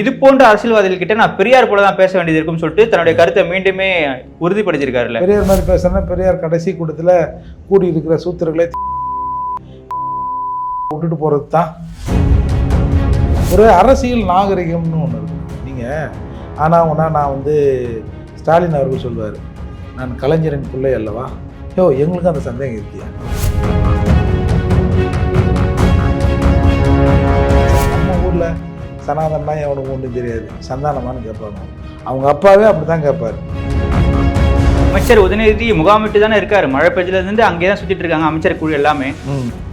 இது போன்ற அரசியல்வாதிகள் கிட்ட நான் பெரியார் போல தான் பேச வேண்டியது இருக்கும்னு சொல்லிட்டு தன்னுடைய கருத்தை மீண்டுமே உறுதிப்படுத்தியிருக்காருல்ல. பெரியார் மாதிரி பேசுனா பெரியார் கடைசி கூட்டத்தில் கூடி இருக்கிற சூத்திரர்களை விட்டுட்டு போகிறது தான் ஒரு அரசியல் நாகரிகம்னு ஒன்று இருக்கு. நீங்கள் ஆனால் ஒன்றா நான் வந்து ஸ்டாலின் அவர்கள் சொல்வார் நான் கலைஞரின் பிள்ளை அல்லவா? யோ எங்களுக்கு அந்த சந்தேகம் இருக்கியா? சனாதனா எவனுக்கு ஒன்றும் தெரியாது. சந்தானமான்னு கேட்பாங்க அவங்க அப்பாவே அப்படி தான் கேட்பாரு அமைச்சர் உதயநிதி முகாமிட்டு தானே இருக்காரு. மழை பெஞ்சதுல இருந்து அங்கேயே தான் சுத்திட்டு இருக்காங்க அமைச்சர் குழு எல்லாமே.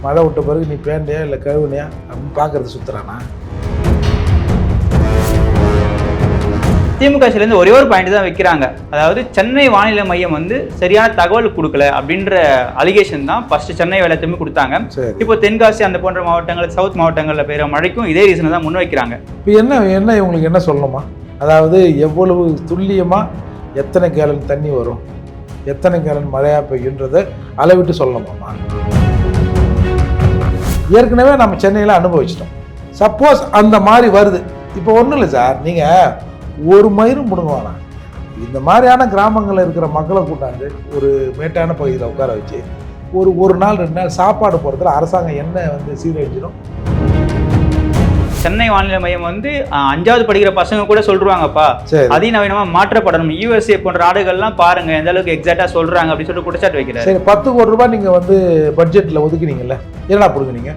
மழை விட்ட பிறகு நீ பேண்டியா இல்லை கழுவுனியா? அப்படின்னு பார்க்கறது சுத்துறானா? திமுக ல இருந்து ஒரே ஒரு பாயிண்ட் தான் வைக்கிறாங்க. அதாவது சென்னை வானிலை மையம் வந்து சரியான தகவல் கொடுக்கல அப்படின்ற அலிகேஷன் தான் ஃபர்ஸ்ட் சென்னை வெள்ளத்துமே கொடுத்தாங்க. சரி. இப்போ தென்காசி அந்த போன்ற மாவட்டங்கள் சவுத் மாவட்டங்களில் பெய்கிற மழைக்கும் இதே ரீசனை தான் முன் வைக்கிறாங்க. இப்போ என்ன என்ன இவங்களுக்கு என்ன சொல்லணுமா? அதாவது எவ்வளவு துல்லியமாக எத்தனை கேலன் தண்ணி வரும்? எத்தனை கேலன் மழையாக பெய்யுன்றதை அளவிட்டு சொல்லணுமாம்மா? ஏற்கனவே நம்ம சென்னையில் அனுபவிச்சிட்டோம். சப்போஸ் அந்த மாதிரி வருது. இப்போ ஒன்றும் இல்லை சார். நீங்கள் ஒரு மயிரும் பிடுங்க வேணாம் இந்த மாதிரியான கிராமங்களில் இருக்கிற மக்களை கூட்டாந்து ஒரு மேட்டான பகுதியில் உட்கார வச்சு ஒரு ஒரு நாள் ரெண்டு நாள் சாப்பாடு போகிறதுல அரசாங்கம் என்ன வந்து சீரழிஞ்சிடும் சென்னை வானிலை மையம் வந்து அஞ்சாவது படிக்கிற பசங்க கூட சொல்றாங்கப்பா. சரி. அதிநவீனமா மாற்றப்படணும். யூஎஸ்ஏ போன்ற நாடுகள்லாம் பாருங்க எந்த அளவுக்கு எக்ஸாக்டா சொல்றாங்க அப்படின்னு சொல்லிட்டு குற்றச்சாட்டு வைக்கிறாரு. சரி பத்து கோடி ரூபாய் நீங்கள் வந்து பட்ஜெட்டில் ஒதுக்குனீங்கல்ல என்னடா பிடுங்குனீங்க?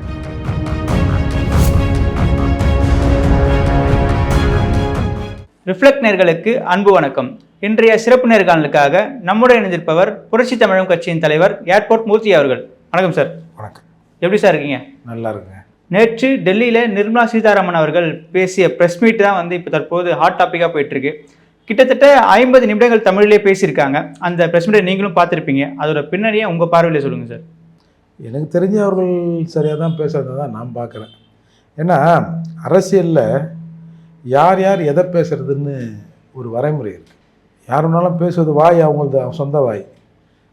ரிஃப்ளெக்ட் நேர்களுக்கு அன்பு வணக்கம். இன்றைய சிறப்பு நேர்காணலுக்காக நம்முடைய இணைந்திருப்பவர் புரட்சி தமிழகம் கட்சியின் தலைவர் ஏர்போர்ட் மூர்த்தி அவர்கள். வணக்கம் சார். வணக்கம். எப்படி சார் இருக்கீங்க? நல்லா இருக்குங்க நேற்று டெல்லியில் நிர்மலா சீதாராமன் அவர்கள் பேசிய ப்ரெஸ் மீட் தான் வந்து இப்போ தற்போது ஹாட் டாப்பிக்காக போயிட்டு இருக்கு கிட்டத்தட்ட ஐம்பது நிமிடங்கள் தமிழிலே பேசியிருக்காங்க. அந்த ப்ரெஸ் மீட்டை நீங்களும் பார்த்துருப்பீங்க. அதோட பின்னணியை உங்கள் பார்வையில் சொல்லுங்கள் சார். எனக்கு தெரிஞ்ச அவர்கள் சரியாக தான் பேசுறதை தான் நான் பார்க்குறேன். ஏன்னா அரசியலில் யார் யார் எதை பேசுறதுன்னு ஒரு வரைமுறை இருக்குது யார் வேணாலும் பேசுவது வாய் அவங்களது சொந்த வாய்.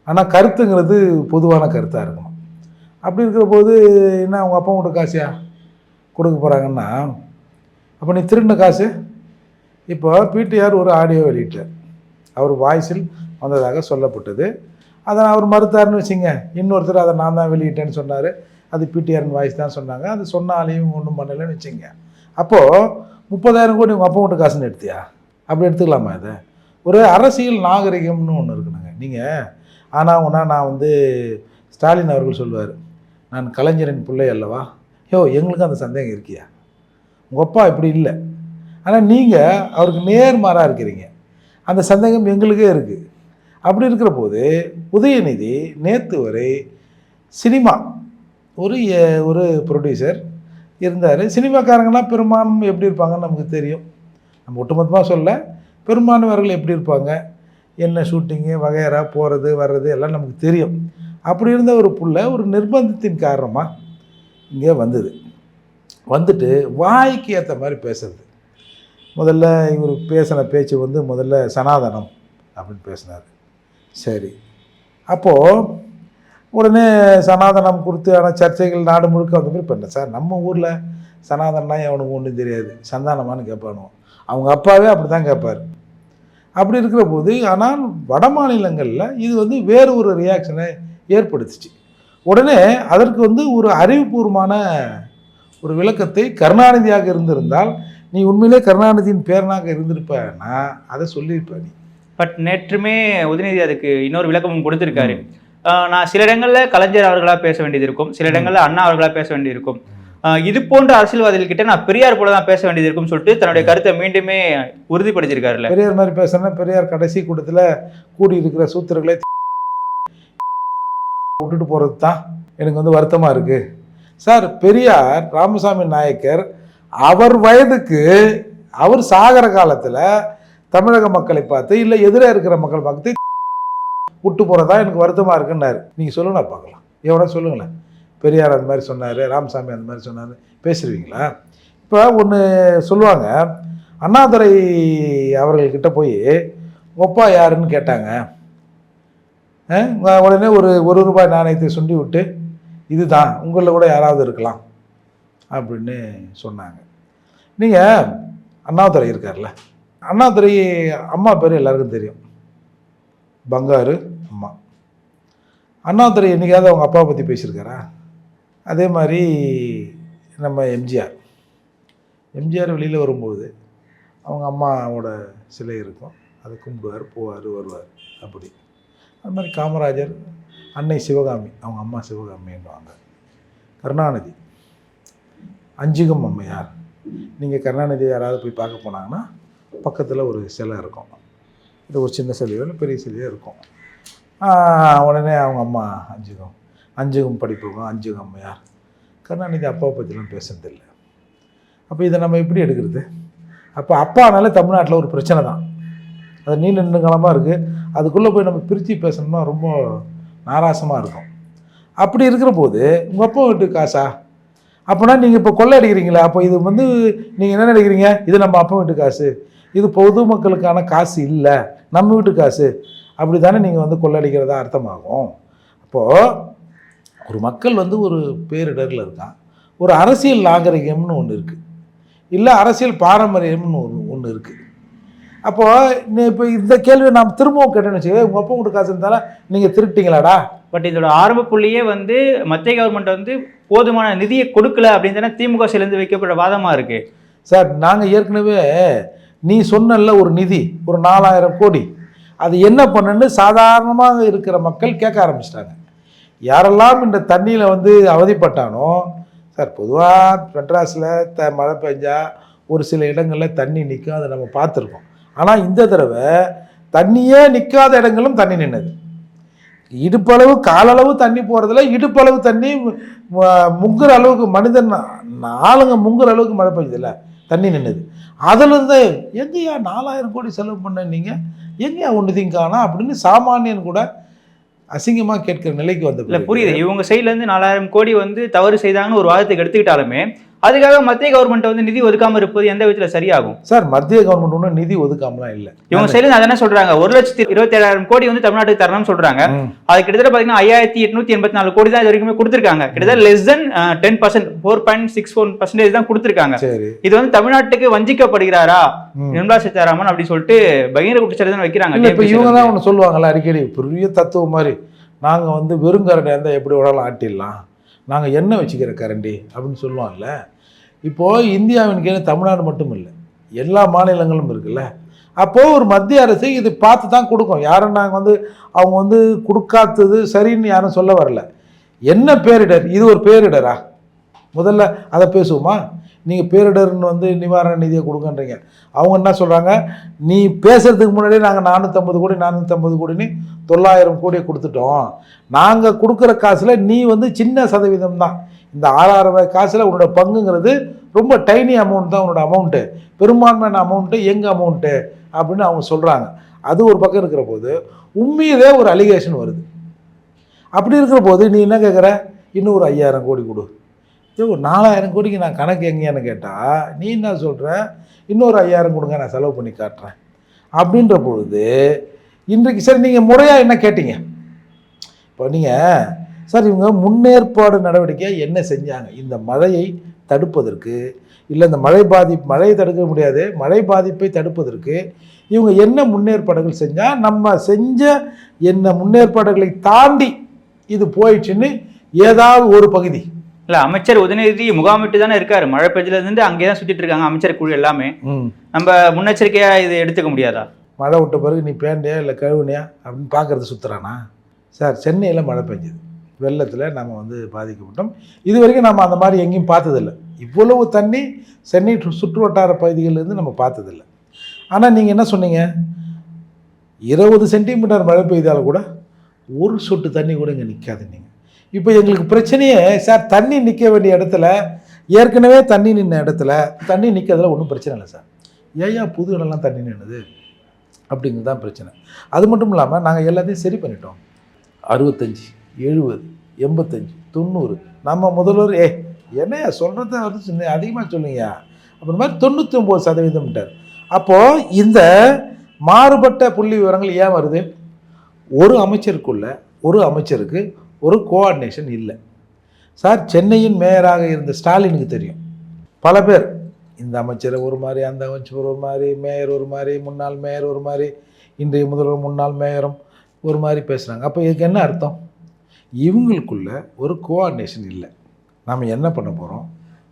ஆனால் கருத்துங்கிறது பொதுவான கருத்தாக இருக்கணும். அப்படி இருக்கிற போது என்ன அவங்க அப்பா கூட காசியா கொடுக்க போகிறாங்கன்னா அப்போ நீ திருடின காசு. இப்போ பிடிஆர் ஒரு ஆடியோ வெளியிட்டார். அவர் வாய்ஸில் வந்ததாக சொல்லப்பட்டது. அதை அவர் மறுத்தாருன்னு வச்சுங்க இன்னொருத்தர் அதை நான் தான் வெளியிட்டேன்னு சொன்னார். அது பிடிஆர்னு வாய்ஸ் தான் சொன்னாங்க. அது சொன்னாலையும் ஒன்றும் பண்ணலைன்னு வச்சுங்க. அப்போது முப்பதாயிரம் கோடி உங்கள் அப்பா வீட்டு காசுன்னு எடுத்தியா? அப்படி எடுத்துக்கலாமா இதை? ஒரு அரசியல் நாகரிகம்னு ஒன்று இருக்குனுங்க நீங்கள் ஆனால் ஒன்றா நான் வந்து ஸ்டாலின் அவர்கள் சொல்வார் நான் கலைஞரின் பிள்ளை அல்லவா? யோ எங்களுக்கு அந்த சந்தேகம் இருக்கியா? உங்கள் அப்பா இப்படி இல்லை. ஆனால் நீங்கள் அவருக்கு நேர்மாறாக இருக்கிறீங்க. அந்த சந்தேகம் எங்களுக்கே இருக்குது அப்படி இருக்கிற போது உதயநிதி நேற்று வரை சினிமா ஒரு ஒரு ப்ரொடியூசர் இருந்தார். சினிமாக்காரங்களாம் பெரும்பான்மை எப்படி இருப்பாங்கன்னு நமக்கு தெரியும். நம்ம ஒட்டுமொத்தமாக சொல்ல பெரும்பான்மையவர்கள் எப்படி இருப்பாங்க? என்ன ஷூட்டிங்கு வகையறா போகிறது வர்றது எல்லாம் நமக்கு தெரியும். அப்படி இருந்த ஒரு புள்ள ஒரு நிர்பந்தத்தின் காரணமாக இங்கே வந்தது. வந்துட்டு வாய்க்கு ஏற்ற மாதிரி பேசுறது. முதல்ல இவர் பேசின பேச்சு வந்து முதல்ல சனாதனம் அப்படின்னு பேசினார். சரி. அப்போது உடனே சனாதனம் குறித்தான சர்ச்சைகள் நாடு முழுக்க வந்த மாதிரி பண்ணேன் சார்? நம்ம ஊரில் சனாதனா அவனுக்கு ஒன்றும் தெரியாது. சந்தானமான்னு கேட்பானுவோம் அவங்க அப்பாவே அப்படி தான் கேட்பார். அப்படி இருக்கிற போது ஆனால் வட மாநிலங்களில் இது வந்து வேறு ஒரு ரியாக்ஷனை ஏற்படுத்துச்சு. உடனே அதற்கு வந்து ஒரு அறிவுபூர்வமான ஒரு விளக்கத்தை கருணாநிதியாக இருந்திருந்தால் நீ உண்மையிலே கருணாநிதியின் பேரனாக இருந்திருப்பனா அதை சொல்லியிருப்ப நீ. பட் நேற்றுமே உதயநிதி அதுக்கு இன்னொரு விளக்கமும் கொடுத்திருக்காரு. நான் சில இடங்கள்ல கலைஞர் அவர்களா பேச வேண்டியது இருக்கும். சில இடங்கள்ல அண்ணா அவர்களா பேச வேண்டியது இருக்கும். இது போன்ற அரசியல்வாதிகள் கிட்ட நான் பெரியார் போல தான் பேச வேண்டியது இருக்கும்னு சொல்லிட்டு தன்னுடைய கருத்தை மீண்டுமே உறுதிப்படுத்தியிருக்காருல்ல. பெரியார் மாதிரி பேசுனா பெரியார் கடைசி கூட்டத்தில் கூடி இருக்கிற சூத்திரர்களை விட்டுட்டு போகிறது தான் எனக்கு வந்து வருத்தமாக இருக்குது சார் பெரியார் ராமசாமி நாயக்கர் அவர் வயதுக்கு அவர் சாகர காலத்தில் தமிழக மக்களை பார்த்து இல்லை எதிராக இருக்கிற மக்கள் பார்த்து விட்டு போகிறதா எனக்கு வருத்தமாக இருக்குன்னாரு. நீங்கள் சொல்லுங்க பார்க்கலாம். எவ்வளோ சொல்லுங்களேன் பெரியார் அந்த மாதிரி சொன்னார் ராமசாமி அந்த மாதிரி சொன்னார். பேசுருவீங்களா? இப்போ ஒன்று சொல்லுவாங்க அண்ணாதுரை அவர்கள்கிட்ட போய் ஒப்பா யாருன்னு கேட்டாங்க. உடனே ஒரு ஒரு ரூபாய் நாணயத்தை சுண்டி விட்டு இதுதான் உங்களில் கூட யாராவது இருக்கலாம். அப்படின்னு சொன்னாங்க. நீங்கள் அண்ணாதுரை இருக்கார்ல. அண்ணாதுரை அம்மா பேர் எல்லாருக்கும் தெரியும். பங்காரு அம்மா. அண்ணாதுரை என்றைக்காவது அவங்க அப்பாவை பற்றி பேசியிருக்காரா? அதே மாதிரி நம்ம எம்ஜிஆர். எம்ஜிஆர் வெளியில் வரும்போது அவங்க அம்மாவோட சிலை இருக்கும். அதை கும்பிடுவார் போவார் வருவார் அப்படி. அது மாதிரி காமராஜர் அன்னை சிவகாமி அவங்க அம்மா சிவகாமின்னுவாங்க. கருணாநிதி. அஞ்சுகம் அம்மையார். நீங்கள் கருணாநிதி யாராவது போய் பார்க்க போனாங்கன்னா பக்கத்தில் ஒரு சிலை இருக்கும். இது ஒரு சின்ன சிலையோ இல்லை பெரிய சிலையோ இருக்கும். உடனே அவங்க அம்மா அஞ்சுகம் அஞ்சுகம் படிப்புக்கும் அஞ்சுகம் அம்மையார். கருணாநிதி அப்பாவை பற்றிலாம் பேசுறதில்லை அப்போ இதை நம்ம எப்படி எடுக்கிறது? அப்போ அப்பானால தமிழ்நாட்டில் ஒரு பிரச்சனை தான். அது நீண்ட நெடுங்காலமாக இருக்குது அதுக்குள்ளே போய் நம்ம பிரித்து பேசணும்னா ரொம்ப நாராசமாக இருக்கும். அப்படி இருக்கிற போது உங்கள் அப்பா வீட்டு காசா? அப்போனா நீங்கள் இப்போ கொள்ளை அடிக்கிறீங்களா? அப்போ இது வந்து நீங்கள் என்ன நினைக்கிறீங்க? இது நம்ம அப்பா வீட்டு காசு. இது பொதுமக்களுக்கான காசு இல்லை நம்ம வீட்டு காசு. அப்படி தானே நீங்கள் வந்து கொள்ளடிக்கிறதா அர்த்தமாகும். அப்போது ஒரு மக்கள் வந்து ஒரு பேரிடரில் இருக்கான். ஒரு அரசியல் நாகரிகம்னு ஒன்று இருக்குது இல்லை அரசியல் பாரம்பரியம்னு ஒன்று ஒன்று இருக்குது அப்போது இப்போ இந்த கேள்வியை நாம் திரும்பவும் கேட்டேன்னு வச்சுக்கோங்க உங்கள் அப்பா வீட்டு காசு இருந்தாலும் நீங்கள் திருட்டிங்களாடா. பட் இதோட ஆரம்ப புள்ளியே வந்து மத்திய கவர்மெண்ட் வந்து போதுமான நிதியை கொடுக்கல அப்படின்னு தானே திமுக சேர்ந்து வைக்கப்பட்ட வாதமா இருக்கு. சார் நாங்கள் ஏற்கனவே நீ சொன்னல ஒரு நிதி ஒரு நாலாயிரம் கோடி. அது என்ன பண்ணுன்னு சாதாரணமாக இருக்கிற மக்கள் கேட்க ஆரம்பிச்சிட்டாங்க. யாரெல்லாம் இந்த தண்ணியில் வந்து அவதிப்பட்டானோ சார் பொதுவாக மெட்ராஸில் த மழை பெஞ்சால் ஒரு சில இடங்களில் தண்ணி நிற்கும் அதை நம்ம பார்த்துருக்கோம். ஆனால் இந்த தடவை தண்ணியே நிற்காத இடங்களும் தண்ணி நின்னது. இடுப்பளவு காலளவு தண்ணி போகிறதுல இடுப்பளவு தண்ணி முங்குற அளவுக்கு மனிதன் ஆளுங்க முங்குற அளவுக்கு மழை பெஞ்சதில்லை தண்ணி நின்றுது அதுலேருந்து எங்கேயா நாலாயிரம் கோடி செலவு பண்ண நீங்கள் எங்கேயா ஒன்றுதையும் காணோம் அப்படின்னு சாமானியன் கூட அசிங்கமாக கேட்கிற நிலைக்கு வந்த இல்ல புரியுது. இவங்க சைடுல இருந்து நாலாயிரம் கோடி வந்து தவறு செய்தாங்கன்னு ஒரு வாதத்துக்கு எடுத்துக்கிட்டாலுமே அதுக்காக மத்திய கவர்மெண்ட் வந்து நிதி ஒதுக்காம இருப்பது எந்த விதத்துல சரியாகும்? சார் மத்திய கவர்மெண்ட் ஒன்றும் நிதி ஒதுக்காமலாம் இல்லை. இவங்க சைடுல இருந்து அதானே சொல்றாங்க. ஒரு லட்சத்தி இருபத்தி ஏழாயிரம் கோடி வந்து தமிழ்நாட்டுக்கு தரணும்னு சொல்றாங்க. அது கிட்டத்தட்ட பாத்தீங்கன்னா ஐயாயிரத்தி எட்நூத்தி எண்பத்தி நாலு கோடி தான் இது வரைக்குமே கொடுத்துருக்காங்க. கிட்டத்தட்ட less than ten percent four point six four percentage தான் கொடுத்துருக்காங்க. இது வந்து தமிழ்நாட்டுக்கு வஞ்சிக்கப்படுகிறாரா. நிர்மலா சீதாராமன் அப்படி சொல்லிட்டு பகிரங்க குற்றச்சாட்டு தான் வைக்கிறாங்க. இப்போ இவங்க தான். ஒன்று சொல்லுவாங்கல்ல அடிக்கடி. பெரிய தத்துவம் மாதிரி. நாங்கள் வந்து வெறுங்கரண்டி இருந்தால் எப்படி வேணாலும் ஆட்டிடலாம்? நாங்கள் எண்ணெய் வச்சுக்கிற கரண்டி அப்படின்னு சொல்லுவாங்கல்ல? இப்போது இந்தியாவின் கீழே தமிழ்நாடு மட்டும் இல்லை எல்லா மாநிலங்களும் இருக்குல்ல. அப்போது ஒரு மத்திய அரசு இது பார்த்து தான் கொடுக்கும். யாரும் நாங்கள் வந்து அவங்க வந்து கொடுக்காதது சரின்னு யாரும் சொல்ல வரல. என்ன பேரிடர்? இது ஒரு பேரிடரா? முதல்ல அதை பேசுவோமா? நீங்கள் பேரிடர்னு வந்து நிவாரண நிதியை கொடுங்கன்றீங்க. அவங்க என்ன சொல்கிறாங்க நீ பேசுறதுக்கு முன்னாடியே நாங்கள் நானூற்றம்பது கோடி நானூற்றம்பது கோடின்னு தொள்ளாயிரம் கோடியை கொடுத்துட்டோம். நாங்கள் கொடுக்குற காசில் நீ வந்து சின்ன சதவீதம் தான். இந்த ஆறாயிரம் ரூபாய் காசில் உன்னோட பங்குங்கிறது ரொம்ப டைனி அமௌண்ட் தான் உன்னோட அமௌண்ட்டு பெரும்பான்மையான அமௌண்ட்டு எங்கள் அமௌண்ட்டு அப்படின்னு அவங்க சொல்கிறாங்க அது ஒரு பக்கம் இருக்கிற போது உண்மையிலே ஒரு அலிகேஷன் வருது. அப்படி இருக்கிற போது நீ என்ன கேட்குற இன்னும் ஒரு ஐயாயிரம் கோடி கொடு. சரி ஒரு நாலாயிரம் கோடிக்கு நான் கணக்கு எங்கேன்னு கேட்டால் நீ என்ன சொல்கிற இன்னொரு ஐயாயிரம் கொடுங்க நான் செலவு பண்ணி காட்டுறேன். அப்படின்ற பொழுது இன்றைக்கு சரி நீங்கள் முறையாக என்ன கேட்டீங்க? இப்போ நீங்கள் சார் இவங்க முன்னேற்பாடு நடவடிக்கை என்ன செஞ்சாங்க? இந்த மழையை தடுப்பதற்கு இல்லை இந்த மழை பாதிப்பு மழையை தடுக்க முடியாது மழை பாதிப்பை தடுப்பதற்கு இவங்க என்ன முன்னேற்பாடுகள் செஞ்சால் நம்ம செஞ்ச என்ன முன்னேற்பாடுகளை தாண்டி இது போயிடுச்சுன்னு ஏதாவது ஒரு பகுதி. இல்ல அமைச்சர் உதயநிதி முகாமிட்டு தானே இருக்காரு. மழை பெஞ்சதுல இருந்து அங்கேயே தான் சுத்திட்டு இருக்காங்க அமைச்சர் குழு எல்லாமே. நம்ம முன்னெச்சரிக்கையா இது எடுத்துக்க முடியாதா? மழை விட்ட பிறகு நீ பேண்டியா இல்லை கழுவுனியா அப்படின்னு பார்க்கறது சுற்றுறானா சார் சென்னையில் மழை பெஞ்சது. வெள்ளத்தில் நம்ம வந்து பாதிக்கப்பட்டோம். இது வரைக்கும் நம்ம அந்த மாதிரி எங்கேயும் பார்த்ததில்ல. இவ்வளவு தண்ணி சென்னை சுற்று வட்டார பகுதிகளிலேருந்து நம்ம பார்த்ததில்ல. ஆனால் நீங்கள் என்ன சொன்னீங்க? இருபது சென்டிமீட்டர் மழை பெய்தாலும் கூட ஒரு சொட்டு தண்ணி கூட இங்கே நிற்காது நீங்கள் இப்போ எங்களுக்கு பிரச்சனையே சார் தண்ணி நிற்க வேண்டிய இடத்துல ஏற்கனவே தண்ணி நின்ன இடத்துல தண்ணி நிற்கிறதுல ஒன்றும் பிரச்சனை இல்லை சார். ஏயா புது இடம்லாம் தண்ணி நின்னுது? அப்படிங்கிறது தான் பிரச்சனை. அது மட்டும் இல்லாமல் நாங்கள் எல்லாத்தையும் சரி பண்ணிட்டோம். அறுபத்தஞ்சி எழுபது எண்பத்தஞ்சு தொண்ணூறு. நம்ம முதல்வர் ஏ என்னையா சொல்கிறத வந்து சொன்ன அதிகமாக சொல்லுங்கயா அப்புறம் மாதிரி தொண்ணூற்றி ஒம்பது சதவீதம்ட்டார் அப்போது இந்த மாறுபட்ட புள்ளி விவரங்கள் ஏன் வருது? ஒரு அமைச்சருக்குள்ள ஒரு அமைச்சருக்கு ஒரு கோஆர்டினேஷன் இல்லை. சார் சென்னையின் மேயராக இருந்த ஸ்டாலினுக்கு தெரியும். பல பேர் இந்த அமைச்சர் ஒரு மாதிரி அந்த அமைச்சர் ஒரு மாதிரி மேயர் ஒரு மாதிரி முன்னாள் மேயர் ஒரு மாதிரி இன்றைய முதல்வர் முன்னாள் மேயரும் ஒரு மாதிரி பேசுகிறாங்க அப்போ இதுக்கு என்ன அர்த்தம்? இவங்களுக்குள்ள ஒரு கோஆர்டினேஷன் இல்லை. நாம் என்ன பண்ண போகிறோம்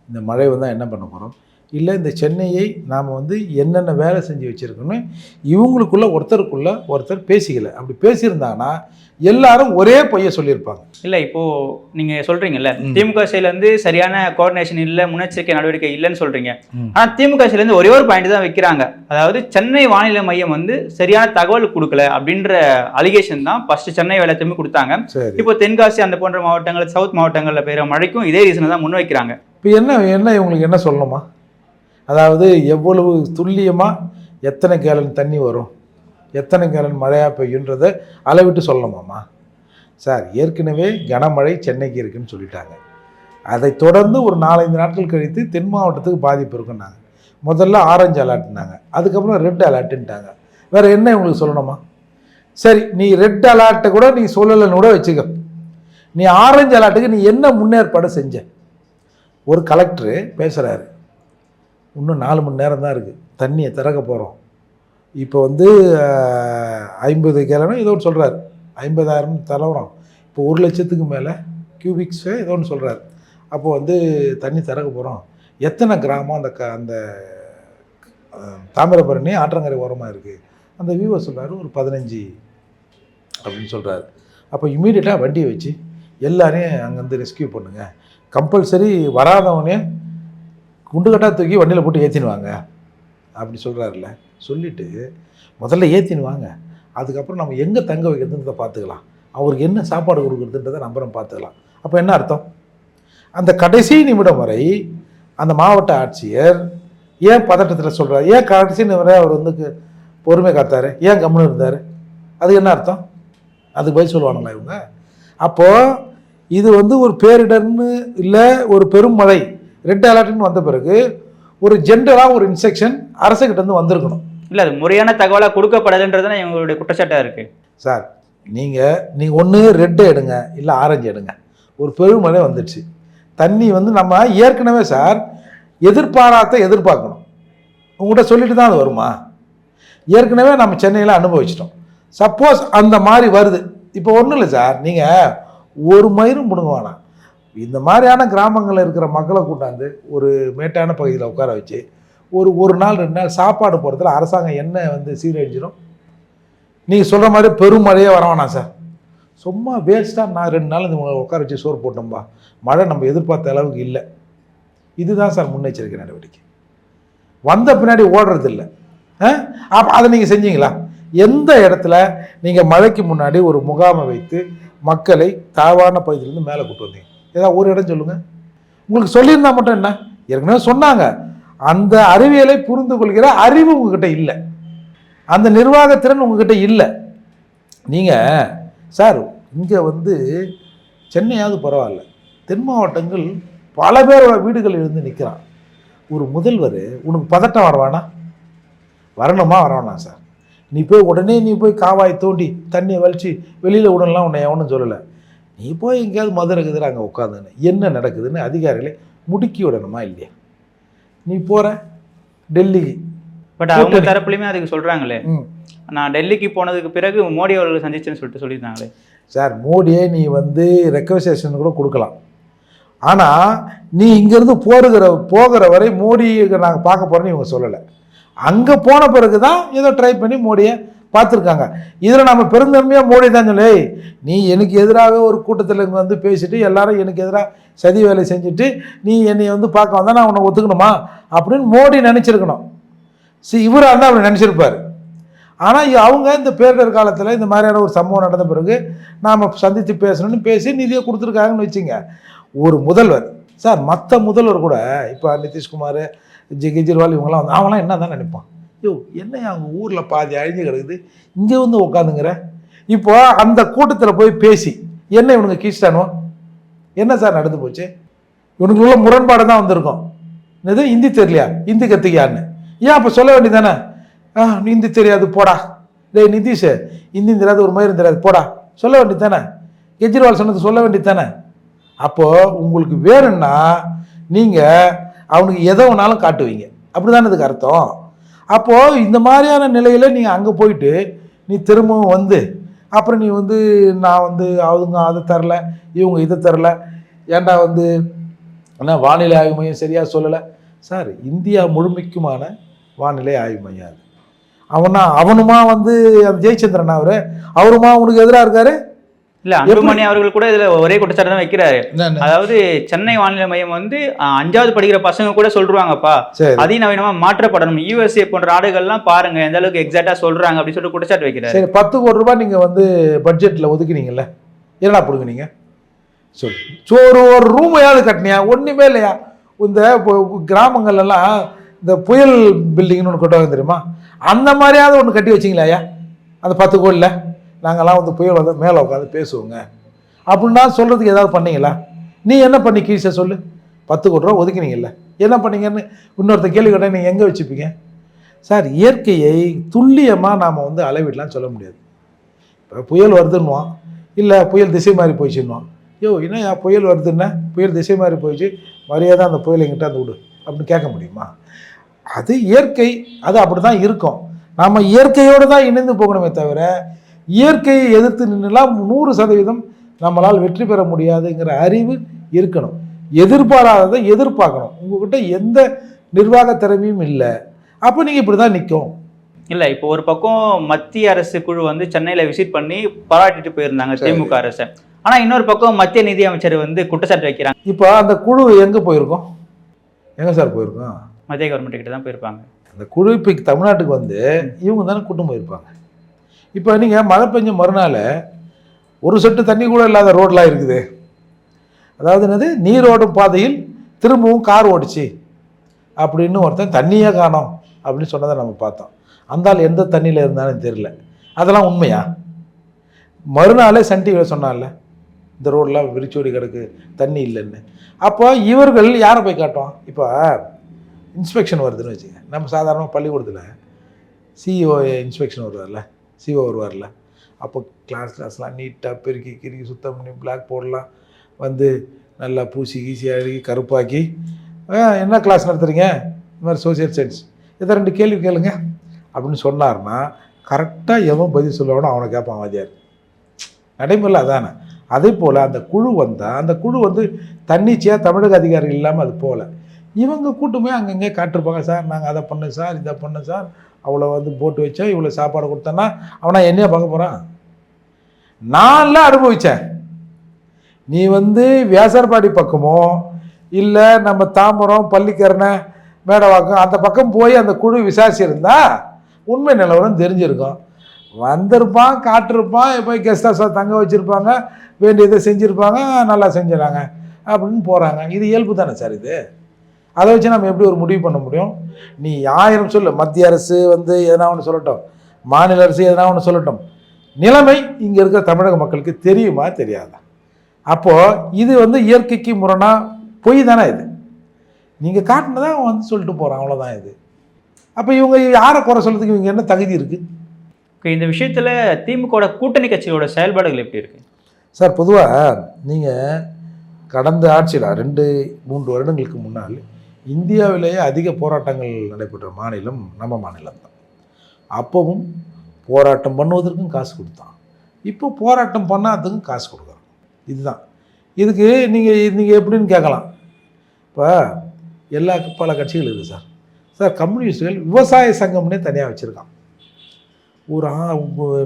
இந்த மழை வந்தால் என்ன பண்ண போகிறோம் இல்லை இந்த சென்னையை நாம் வந்து என்னென்ன வேலை செஞ்சு வச்சுருக்கோன்னு இவங்களுக்குள்ள ஒருத்தருக்குள்ள ஒருத்தர் பேசிக்கல. அப்படி பேசியிருந்தாங்கன்னா எல்லாரும் ஒரே பொய்யை சொல்லியிருப்பாங்க. இல்ல இப்போ நீங்க சொல்றீங்கல்ல ம். திமுக சைடுல இருந்து சரியான கோஆர்டினேஷன் இல்ல முன்னெச்சரிக்கை நடவடிக்கை இல்லைன்னு சொல்றீங்க. ம். ஆனா திமுக சைடுல இருந்து ஒரே ஒரு பாயிண்ட் தான் வைக்கிறாங்க. அதாவது சென்னை வானிலை மையம் வந்து சரியான தகவல் கொடுக்கல அப்படின்ற அலிகேஷன் தான் ஃபர்ஸ்ட் சென்னை வேலையத்தையுமே கொடுத்தாங்க. சரி. இப்போ தென்காசி அந்த போன்ற மாவட்டங்கள் சவுத் மாவட்டங்கள்ல பெய்யுற மழைக்கும் இதே ரீசனை தான் முன் வைக்கிறாங்க இப்போ என்ன என்ன இவங்களுக்கு என்ன சொல்லணுமா? அதாவது எவ்வளவு துல்லியமாக எத்தனை கேலன் தண்ணி வரும்? எத்தனை கேலன் மழையாக பெய்யுன்றதை அளவிட்டு சொல்லணுமாம்மா? சார் ஏற்கனவே கனமழை சென்னைக்கு இருக்குன்னு சொல்லிட்டாங்க. அதை தொடர்ந்து ஒரு நாலஞ்சு நாட்கள் கழித்து தென் மாவட்டத்துக்கு பாதிப்பு இருக்குன்னாங்க. முதல்ல ஆரஞ்சு அலர்ட்னாங்க. அதுக்கப்புறம் ரெட் அலர்ட்டுன்ட்டாங்க வேறு என்ன இவங்களுக்கு சொல்லணுமா? சரி நீ ரெட் அலர்ட்டை கூட நீ சொல்லலைன்னு கூட வச்சுக்க. நீ ஆரஞ்சு அலர்ட்டுக்கு நீ என்ன முன்னேற்பாடு செஞ்ச? ஒரு கலெக்டரு பேசுகிறாரு இன்னும் நாலு மணி நேரம் தான் இருக்குது தண்ணியை திறக்க போகிறோம் இப்போ வந்து ஐம்பது கேலனும் ஏதோ ஒன்று சொல்கிறார் ஐம்பதாயிரம் தலைவரம் இப்போ ஒரு லட்சத்துக்கு மேலே கியூபிக்ஸு ஏதோ ஒன்று சொல்கிறாரு அப்போ வந்து தண்ணி திறக்க போகிறோம் எத்தனை கிராமம் அந்த க அந்த தாமிரபரணி ஆற்றங்கரை ஓரமாக இருக்குது அந்த வியூவை சொல்கிறாரு ஒரு பதினஞ்சு அப்படின்னு சொல்கிறாரு அப்போ இமீடியட்டாக வண்டியை வச்சு எல்லாரையும் அங்கேருந்து ரெஸ்கியூ பண்ணுங்கள் கம்பல்சரி வராதவனே குண்டுகட்டாக தூக்கி வண்டியில் போட்டு ஏற்றினுவாங்க அப்படி சொல்கிறாருல்ல சொல்லிவிட்டு முதல்ல ஏற்றினுவாங்க அதுக்கப்புறம் நம்ம எங்கே தங்க வைக்கிறதுன்றதை பார்த்துக்கலாம். அவருக்கு என்ன சாப்பாடு கொடுக்குறதுன்றதை நம்பரம் பார்த்துக்கலாம். அப்போ என்ன அர்த்தம்? அந்த கடைசி நிமிடம் வரை அந்த மாவட்ட ஆட்சியர் ஏன் பதட்டத்தில் சொல்கிறார் ஏன் கடைசி நிமிடம் வரை அவர் வந்து பொறுமை காத்தார்? ஏன் கம்முன்னு இருந்தார்? அது என்ன அர்த்தம்? அதுக்கு பதில் சொல்லுவானுங்களா இவங்க? அப்போது இது வந்து ஒரு பேரிடர்னு இல்லை ஒரு பெருமழை ரெட் அலர்ட்னு வந்த பிறகு ஒரு ஜென்ரலாக ஒரு இன்ஸ்ட்ரக்ஷன் அரசுகிட்ட இருந்து வந்திருக்கணும். இல்ல அது முறையான தகவலா கொடுக்கப்படலைன்றது தான் இவங்களுடைய குற்றச்சாட்டா இருக்கு. சார் நீங்கள் நீங்கள் ஒன்று ரெட்டு எடுங்க இல்லை ஆரஞ்சு எடுங்க. ஒரு பெருமழை வந்துடுச்சு தண்ணி வந்து நம்ம ஏற்கனவே சார் எதிர்பாராத எதிர்பார்க்கணும். உங்கள்கிட்ட சொல்லிட்டு தான் அது வருமா? ஏற்கனவே நம்ம சென்னையில் அனுபவிச்சிட்டோம். சப்போஸ் அந்த மாதிரி வருது. இப்போ ஒன்றும் இல்லை சார். நீங்கள் ஒரு மயிரும் பிடுங்க வேணாம். இந்த மாதிரியான கிராமங்களில் இருக்கிற மக்களை கூட்டாந்து ஒரு மேட்டான பகுதியில் உட்கார வச்சு ஒரு ஒரு நாள் ரெண்டு நாள் சாப்பாடு போகிறதுல அரசாங்கம் என்ன வந்து சீரழிஞ்சிடும்? நீங்கள் சொல்கிற மாதிரி பெருமழையே வர வேணாம் சார். சும்மா வேஸ்ட்டாக நான் ரெண்டு நாள் இந்த உட்கார வச்சு சோறு போட்டோம்பா. மழை நம்ம எதிர்பார்த்த அளவுக்கு இல்லை. இதுதான் சார் முன்னெச்சரிக்கை நடவடிக்கை. வந்த பின்னாடி ஓடுறது இல்லை அப்போ அதை நீங்கள் செஞ்சீங்களா? எந்த இடத்துல நீங்கள் மழைக்கு முன்னாடி ஒரு முகாமை வைத்து மக்களை தாழ்வான பகுதியிலேருந்து மேலே கூட்டு வந்தீங்க? ஏதாவது ஒரு இடம் சொல்லுங்கள் உங்களுக்கு சொல்லியிருந்தா மட்டும் என்ன? ஏற்கனவே சொன்னாங்க. அந்த அறிவியலை புரிந்து கொள்கிற அறிவு உங்ககிட்ட இல்லை. அந்த நிர்வாகத்திறன் உங்ககிட்ட இல்லை. நீங்கள் சார் இங்கே வந்து சென்னையாவது பரவாயில்ல. தென் மாவட்டங்கள் பல பேரோட வீடுகள் இருந்து நிற்கிறான் ஒரு முதல்வர் உனக்கு பதட்டம் வரவானா? வரணுமா? வரவானா சார் நீ போய் உடனே நீ போய் காவாய் தோண்டி தண்ணியை வலிச்சு வெளியில் விடலாம் உன்னை எவனும் சொல்லலை. நீ போய் எங்கேயாவது மதுரை கதிர அங்கே உட்காந்துன்னு என்ன நடக்குதுன்னு அதிகாரிகளை முடுக்கி விடணுமா இல்லையா? நீ போகிற டெல்லிக்கு பட் அவங்க. தரப்புலையுமே அதுக்கு சொல்றாங்களே. ம். நான் டெல்லிக்கு போனதுக்கு பிறகு மோடி அவர்களை சந்திச்சேன்னு சொல்லிட்டு சொல்லியிருந்தாங்களே. சார் மோடியை நீ வந்து ரெக்வசேஷன் கூட கொடுக்கலாம். ஆனால் நீ இங்கேருந்து போருகிற போகிற வரை மோடியை நாங்கள் பார்க்க போகிறோன்னு இவங்க சொல்லலை. அங்கே போன பிறகு தான் ஏதோ ட்ரை பண்ணி மோடியை பார்த்துருக்காங்க. இதில் நம்ம பெருந்தன்மையாக மோடி தான் சொல்லி நீ எனக்கு எதிராக ஒரு கூட்டத்தில் இங்கே வந்து பேசிட்டு எல்லாரும் எனக்கு எதிராக சதி வேலை செஞ்சுட்டு நீ என்னை வந்து பார்க்க வந்தால் நான் உன்னை ஒத்துக்கணுமா? அப்படின்னு மோடி நினச்சிருக்கணும். சரி இவராக இருந்தால் அவர் நினச்சிருப்பார். ஆனால் அவங்க இந்த பேரிடர் காலத்தில் இந்த மாதிரியான ஒரு சம்பவம் நடந்த பிறகு நாம் சந்தித்து பேசணும்னு பேசி நிதியை கொடுத்துருக்காங்கன்னு வச்சுங்க. ஒரு முதல்வர் சார் மற்ற முதல்வர் கூட இப்போ நிதிஷ்குமார் ஜி கெஜ்ரிவால் இவங்கெல்லாம் வந்து அவங்களாம் என்ன தான் நினைப்பான் யோ என்ன அவங்க ஊரில் பாதி அழிஞ்சு கிடக்குது? இங்கே வந்து உட்காந்துங்கிற இப்போ அந்த கூட்டத்தில் போய் பேசி என்ன இவனுங்க கீஸ்டானோ என்ன சார் நடந்து போச்சு? இவனுக்குள்ள முரண்பாடு தான் வந்திருக்கும். என்னது ஹிந்தி தெரியலையா? ஹிந்தி கற்றுக்கியான்னு ஏன் அப்போ சொல்ல வேண்டியதானே ஆ நீ தெரியாது போடா. டேய் நிதிஷ் இந்தி தெரியாது ஒரு மயிரும் தெரியாது போடா. சொல்ல வேண்டியது தானே கெஜ்ரிவால் சொன்னது சொல்ல வேண்டியது தானே அப்போது உங்களுக்கு வேணும்னா நீங்கள் அவனுக்கு எதை வேணாலும் காட்டுவீங்க. அப்படி தானே இதுக்கு அர்த்தம்? அப்போது இந்த மாதிரியான நிலையில் நீங்கள் அங்கே போயிட்டு நீ திரும்பவும் வந்து அப்புறம் நீ வந்து நான் வந்து அவங்க அதை தரல இவங்க இதை தரல. ஏன்டா வந்து என்ன வானிலை ஆய்வு மையம் சரியாக சொல்லலை? சார் இந்தியா முழுமைக்குமான வானிலை ஆய்வு மையம் அது. அவனா அவனுமா வந்து அந்த ஜெயச்சந்திரன் அவர் அவருமா உனக்கு எதிராக இருக்காரு? இல்ல அன்புமணி அவர்கள் கூட இதுல ஒரே குற்றச்சாட்டு தான் வைக்கிறாரு? அதாவது சென்னை வானிலை மையம் வந்து அஞ்சாவது படிக்கிற பசங்க கூட சொல்றாங்கப்பா. சரி. அதிநவீனமா மாற்றப்படணும். யூஎஸ்ஏ போன்ற நாடுகள்லாம் பாருங்க எந்த அளவுக்கு எக்ஸாக்டா சொல்றாங்க அப்படின்னு சொல்லிட்டு குற்றச்சாட்டு வைக்கிறாரு. சரி பத்து கோடி ரூபாய் நீங்கள் வந்து பட்ஜெட்டில் ஒதுக்குனீங்கல்ல? என்னடா பிடுங்குனீங்க? சொல் ஸோ ஒரு ஒரு ரூமையாவது கட்டினியா? ஒன்றுமே இல்லையா? இந்த கிராமங்கள்லாம் இந்த புயல் பில்டிங்னு ஒன்று கொண்டு தெரியுமா? அந்த மாதிரியாவது ஒன்று கட்டி வச்சிங்களா ஐயா? அந்த பத்து கோடியில் நாங்கள்லாம் வந்து புயல் வந்து மேலே உட்காந்து பேசுவோங்க. அப்படின்னா சொல்கிறதுக்கு ஏதாவது பண்ணீங்களா? நீ என்ன பண்ணி கீழே சொல்லு? பத்து கோடி ரூபா ஒதுக்கினீங்கல்ல. என்ன பண்ணீங்கன்னு இன்னொருத்த கேள்வி கேட்டால் நீங்கள் எங்கே வச்சுப்பீங்க? சார் இயற்கையை துல்லியமாக நாம் வந்து அளவிடலாம் சொல்ல முடியாது. இப்போ புயல் வருதுன்னுவான். இல்லை புயல் திசை மாறி போயிடுச்சுன்னுவான். யோ என்ன புயல் வருதுன்னா? புயல் திசை மாறி போயிடுச்சு. மரியாதை அந்த புயல் எங்கிட்ட அந்த விடு. அப்படின்னு கேட்க முடியுமா? அது இயற்கை அது அப்படி தான் இருக்கும். நாம் இயற்கையோடு தான் இணைந்து போகணுமே தவிர இயற்கையை எதிர்த்து நின்றுலாம் நூறு சதவீதம் நம்மளால் வெற்றி பெற முடியாதுங்கிற அறிவு இருக்கணும். எதிர்பாராததை எதிர்பார்க்கணும். உங்ககிட்ட எந்த நிர்வாக திறமையும் இல்லை. அப்போ நீங்கள் இப்படி தான் நிற்கும் இல்ல இப்போ ஒரு பக்கம் மத்திய அரசு குழு வந்து சென்னையில விசிட் பண்ணி பாராட்டிட்டு போயிருந்தாங்க. திமுக அரசை. ஆனா இன்னொரு பக்கம் மத்திய நிதி அமைச்சர் வந்து குற்றச்சாட்டு வைக்கிறாங்க. இப்போ அந்த குழு எங்கே போயிருக்கோம்? எங்கே சார் போயிருக்கோம்? மத்திய கவர்மெண்ட் கிட்ட தான் போயிருப்பாங்க. அந்த குழு இப்போ தமிழ்நாட்டுக்கு வந்து இவங்க தானே கூட்டம் போயிருப்பாங்க. இப்போ நீங்கள் மழை பெஞ்ச மறுநாள் ஒரு சொட்டு தண்ணி கூட இல்லாத ரோடெலாம் இருக்குது அதாவது என்னது? நீரோடும் பாதையில் திரும்பவும் கார் ஓடிச்சு. அப்படின்னு ஒருத்தன் தண்ணியே காணோம் அப்படின்னு சொன்னதை நம்ம பார்த்தோம். அந்தால் எந்த தண்ணியில் இருந்தாலும் தெரியல. அதெல்லாம் உண்மையா? மறுநாளே சன் டிவியில் சொன்னான்ல இந்த ரோடெலாம் விரிச்சோடி கிடக்கு தண்ணி இல்லைன்னு. அப்போ இவர்கள் யாரை போய் காட்டுவோம் இப்போ இன்ஸ்பெக்ஷன் வருதுன்னு வச்சுக்க நம்ம சாதாரணமாக பள்ளிக்கூடத்தில் சிஇஓ இன்ஸ்பெக்ஷன் வருவார்ல சிஓ வருவார்ல. அப்போ கிளாஸ் கிளாஸ்லாம் நீட்டாக பெருக்கி கிறுக்கி சுத்தம் பண்ணி பிளாக் போர்டெலாம் வந்து நல்லா பூசி கீசி அழுகி கருப்பாக்கி "ஆ, என்ன கிளாஸ் நடத்துகிறீங்க இந்த மாதிரி சோசியல் சயின்ஸ் இதை ரெண்டு கேள்வி கேளுங்க. அப்படின்னு சொன்னார்னா கரெக்டாக எவன் பதில் சொல்லுவானோ அவனை கேட்பான் வாத்தியார். நடைமுறையில் அதானே. அதே போல் அந்த குழு வந்தால் அந்த குழு வந்து தன்னிச்சையாக தமிழக அதிகாரிகள் இல்லாமல் அது போகல இவங்க கூட்டமே அங்கங்கே காட்டிருப்பாங்க. சார் நாங்கள் அதை பண்ணோம் சார் இதை பண்ணோம் சார். அவ்வளோ வந்து போட்டு வச்சோம் இவ்வளோ சாப்பாடு கொடுத்தேன்னா அவனா என்னையா பார்க்க போகிறான் நான்லாம் அனுபவித்தேன் நீ வந்து வியாசர்பாடி பக்கமோ இல்லை நம்ம தாம்பரம் பள்ளிக்கரணை மேடவாக்கம் அந்த பக்கம் போய் அந்த குழு விசாரிச்சிருந்தா உண்மை நிலவரம் தெரிஞ்சிருக்கும். வந்திருப்பான் காட்டிருப்பான் போய் கெஸ்ட் ஹவுஸில் தங்க வச்சுருப்பாங்க வேண்டியதை செஞ்சுருப்பாங்க நல்லா செஞ்சிடறாங்க அப்படின்னு போகிறாங்க இது இயல்பு தானே சார் இது? அதை வச்சு நம்ம எப்படி ஒரு முடிவு பண்ண முடியும்? நீ ஆயிரம் சொல்லு. மத்திய அரசு வந்து எதனா ஒன்று சொல்லட்டும். மாநில அரசு எதனா ஒன்று சொல்லட்டும். நிலைமை இங்கே இருக்கிற தமிழக மக்களுக்கு தெரியுமா? தெரியாதா? அப்போது இது வந்து இயற்கைக்கு முரணா பொய் தானே இது? நீங்கள் காட்டினதான் அவன் வந்து சொல்லிட்டு போகிறான் அவ்வளோதான் இது. அப்போ இவங்க யாரை குறை சொல்கிறதுக்கு இவங்க என்ன தகுதி இருக்குது Okay, இந்த விஷயத்துல திமுக கூட்டணி கட்சிகளோட செயல்பாடுகள் எப்படி இருக்கு? சார் பொதுவாக நீங்கள் கடந்த ஆட்சியில் ரெண்டு மூன்று வருடங்களுக்கு முன்னால் இந்தியாவிலேயே அதிக போராட்டங்கள் நடைபெற்ற மாநிலம் நம்ம மாநிலம் தான். அப்போவும் போராட்டம் பண்ணுவதற்கும் காசு கொடுத்தான். இப்போ போராட்டம் பண்ணாததுக்கும் காசு கொடுக்குறோம் இதுதான். இதுக்கு நீங்கள் நீங்கள் எப்படின்னு கேட்கலாம். இப்போ எல்லா பல கட்சிகள் இருக்குது சார். சார் கம்யூனிஸ்டுகள் விவசாய சங்கம்னே தனியாக வச்சுருக்கான். ஒரு ஆ-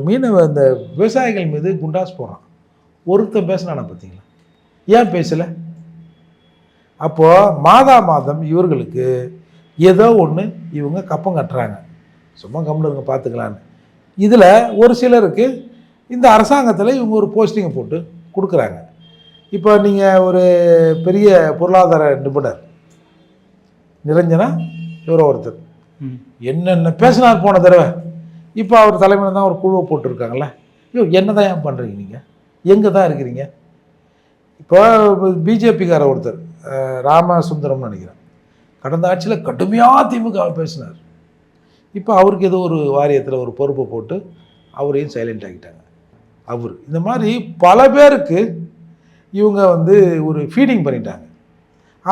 மீனவ இந்த விவசாயிகள் மீது குண்டாஸ் போகிறான் ஒருத்தன் பேசினானா பார்த்தீங்களா? ஏன் பேசலை? அப்போது மாதா மாதம் இவர்களுக்கு ஏதோ ஒன்று இவங்க கப்பம் கட்டுறாங்க. சும்மா கம்முன்னு பார்த்துக்கலான்னு இதில் ஒரு சிலருக்கு இந்த அரசாங்கத்தில் இவங்க ஒரு போஸ்டிங்கை போட்டு கொடுக்குறாங்க. இப்போ நீங்கள் ஒரு பெரிய பொருளாதார நிபுணர் நிரஞ்சனா இவரோ ஒருத்தர். என்னென்ன பேசினார் போன தடவை? இப்போ அவர் தலைமையில் தான் ஒரு குழுவை போட்டிருக்காங்கல்ல? ஐயோ என்ன தான் ஏன் பண்ணுறீங்க நீங்கள் எங்கே தான் இருக்கிறீங்க இப்போ பிஜேபிக்கார ஒருத்தர் ராமசுந்தரம்னு நினைக்கிறேன். கடந்த ஆட்சியில் கடுமையாக திமுக பேசினார். இப்போ அவருக்கு ஏதோ ஒரு வாரியத்தில் ஒரு பொறுப்பை போட்டு அவரையும் சைலண்ட் ஆகிட்டாங்க அவர். இந்த மாதிரி பல பேருக்கு இவங்க வந்து ஒரு ஃபீடிங் பண்ணிட்டாங்க.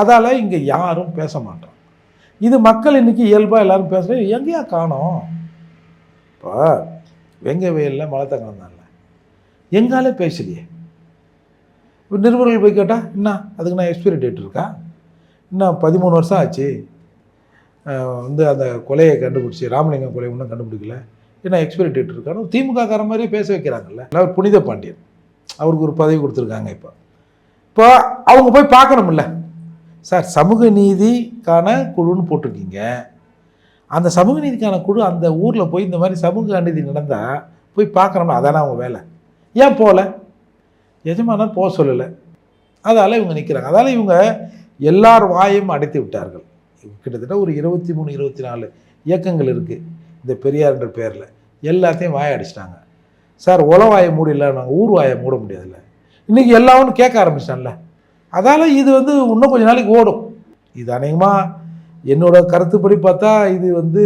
அதால் இங்கே யாரும் பேச மாட்டோம். இது மக்கள் இன்றைக்கி இயல்பாக எல்லாரும் பேசுகிறேன் எங்கேயா காணோம்? இப்போ வெங்க வெயிலில் மழை தங்கணும் தான்ல. எங்காலே பேசலையே? இப்போ நிருபர்கள் போய் கேட்டால் என்ன? அதுக்கு நான் எக்ஸ்பைரி டேட் இருக்கா? இன்னும் பதிமூணு வருஷம் ஆச்சு? வந்து அந்த கொலையை கண்டுபிடிச்சி ராமலிங்கம் கொலை ஒன்றும் கண்டுபிடிக்கல. என்ன எக்ஸ்பைரி டேட் இருக்கானு திமுக கார மாதிரியே பேச வைக்கிறாங்கல்ல? அவர் புனித பாண்டியன். அவருக்கு ஒரு பதவி கொடுத்துருக்காங்க இப்போ. இப்போ அவங்க போய் பார்க்கணும்ல. சார் சமூக நீதிக்கான குழுன்னு போட்டிருக்கீங்க. அந்த சமூக நீதிக்கான குழு அந்த ஊரில் போய் இந்த மாதிரி சமூக அநீதி நடந்தால் போய் பார்க்கணும்னா அதானே அவங்க வேலை. ஏன் போகல? எஜமானர் போக சொல்லலை. அதால் இவங்க நிற்கிறாங்க அதால் இவங்க எல்லார் வாயும் அடைத்து விட்டார்கள். கிட்டத்தட்ட ஒரு இருபத்தி மூணு இருபத்தி நாலு இயக்கங்கள் இருக்குது இந்த பெரியார்ன்ற பேரில். எல்லாத்தையும் வாய அடிச்சிட்டாங்க. சார் உலவாயை வாயை நாங்கள் ஊர் வாயை மூட முடியாதுல்ல. இன்றைக்கி எல்லாரும் கேட்க ஆரம்பிச்சிட்டான்ல. அதால் இது வந்து இன்னும் கொஞ்ச நாளைக்கு ஓடும். இது அநேகமாக என்னோட கருத்துப்படி பார்த்தா இது வந்து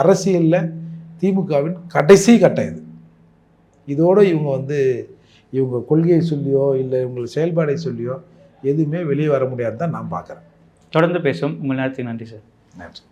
அரசியலில் திமுகவின் கடைசி கட்டம் இது. இதோடு இவங்க வந்து இவங்க கொள்கையை சொல்லியோ இல்லை இவங்க செயல்பாடை சொல்லியோ எதுவுமே வெளியே வர முடியாது தான் நான் பார்க்குறேன். தொடர்ந்து பேசும் உங்கள் நேரத்துக்கு நன்றி சார். நன்றி.